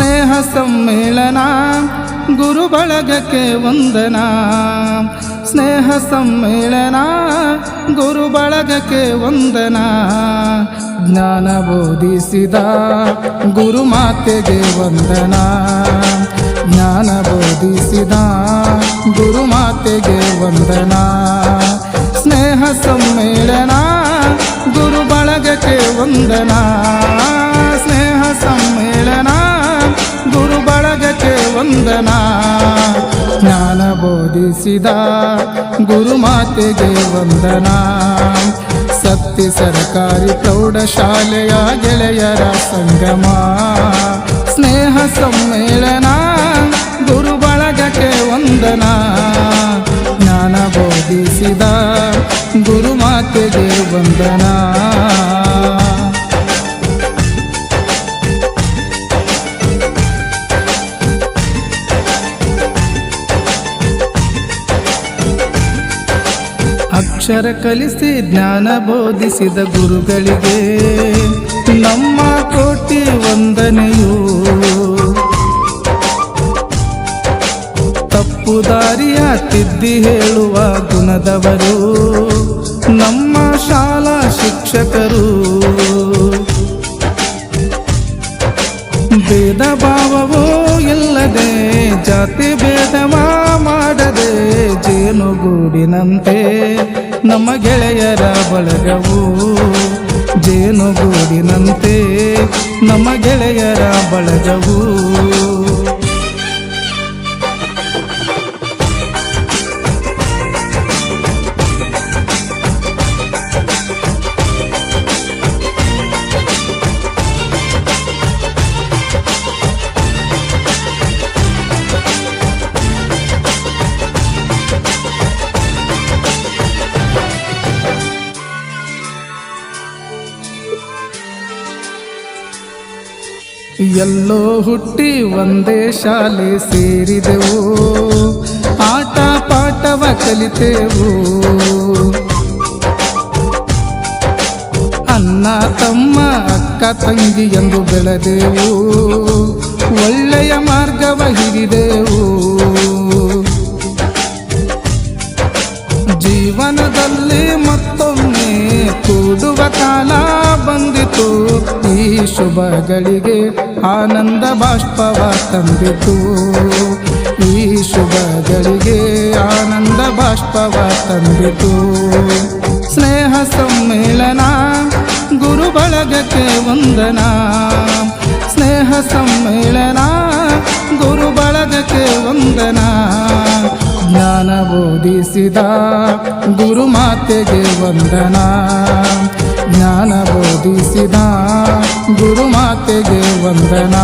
ಸ್ನೇಹ ಸಮ್ಮೇಳನ, ಗುರು ಬಳಗಕ್ಕೆ ವಂದನ. ಸ್ನೇಹ ಸಮ್ಮೇಳನ, ಗುರು ಬಳಗಕ್ಕೆ ವಂದನ. ಜ್ಞಾನ ಬೋಧಿಸಿದ ಗುರು ಮಾತೆಗೆ ವಂದನ. ಜ್ಞಾನ ಬೋಧಿಸಿದ ಗುರು ಮಾತೆಗೆ ವಂದನ. ಸ್ನೇಹ ಸಮ್ಮೇಳನ, ಗುರು ಬಳಗಕ್ಕೆ ವಂದನಾ. ವಂದನ. ಜ್ಞಾನ ಬೋಧಿಸಿದ ಗುರು ಮಾತೆಗೆ ವಂದನ. ಸತ್ಯ ಸರ್ಕಾರಿ ಪ್ರೌಢಶಾಲೆಯ ಗೆಳೆಯರ ಸಂಗಮ. ಸ್ನೇಹ ಸಮ್ಮೇಳನ ಗುರು ಬಳಗಕ್ಕೆ ವಂದನ. ಜ್ಞಾನ ಬೋಧಿಸಿದ ಗುರು ಮಾತೆಗೆ ವಂದನ. ಅಕ್ಷರ ಕಲಿಸಿ ಜ್ಞಾನ ಬೋಧಿಸಿದ ಗುರುಗಳಿಗೆ ನಮ್ಮ ಕೋಟಿ ವಂದನೆಯು. ತಪ್ಪು ದಾರಿಯ ತಿದ್ದಿ ಹೇಳುವ ಗುಣದವರು ನಮ್ಮ ಶಾಲಾ ಶಿಕ್ಷಕರು. ಭೇದ ಭಾವವೋ ಇಲ್ಲದೆ ಜಾತಿ ಭೇದವ ಮಾಡದೆ ಜೇನುಗೂಡಿನಂತೆ ನಮ್ಮ ಗೆಳೆಯರ ಬಳಗವು ಜೇನುಗೂಡಿನಂತೆ. ನಮ್ಮ ಗೆಳೆಯರ ಬಳಗವು ಎಲ್ಲೋ ಹುಟ್ಟಿ ಒಂದೇ ಶಾಲೆ ಸೇರಿದೆವು. ಆಟ, ಪಾಠವ ಕಲಿತೆವು. ಅಣ್ಣ, ತಮ್ಮ, ಅಕ್ಕ, ತಂಗಿ ಎಂದು ಬೆಳೆದೆವು. ಒಳ್ಳೆಯ ಮಾರ್ಗವ ಹಿಡಿದೆವು. ಜೀವನದಲ್ಲಿ ಮತ್ತೊಮ್ಮೆ ಕೂಡುವ ಕಾಲ ಬಂದಿತು ಈ ಶುಭಗಳಿಗೆ ಆನಂದ ಬಾಷ್ಪವ ತಂದಿತು ಈ ಶುಭಗಳಿಗೆ ಆನಂದ ಬಾಷ್ಪವ ತಂದಿತು ಸ್ನೇಹ ಸಮ್ಮೇಳನ, ಗುರು ಬಳಗಕ್ಕೆ ವಂದನ. ಸ್ನೇಹ ಸಮ್ಮೇಳನ, ಗುರು ಬಳಗಕ್ಕೆ ವಂದನ. ಜ್ಞಾನ ಬೋಧಿಸಿದ ಗುರು ಮಾತೆಗೆ ವಂದನ. ಜ್ಞಾನ ಬೋಧಿಸಿದ ಗುರು ಮಾತೆಗೆ ವಂದನ.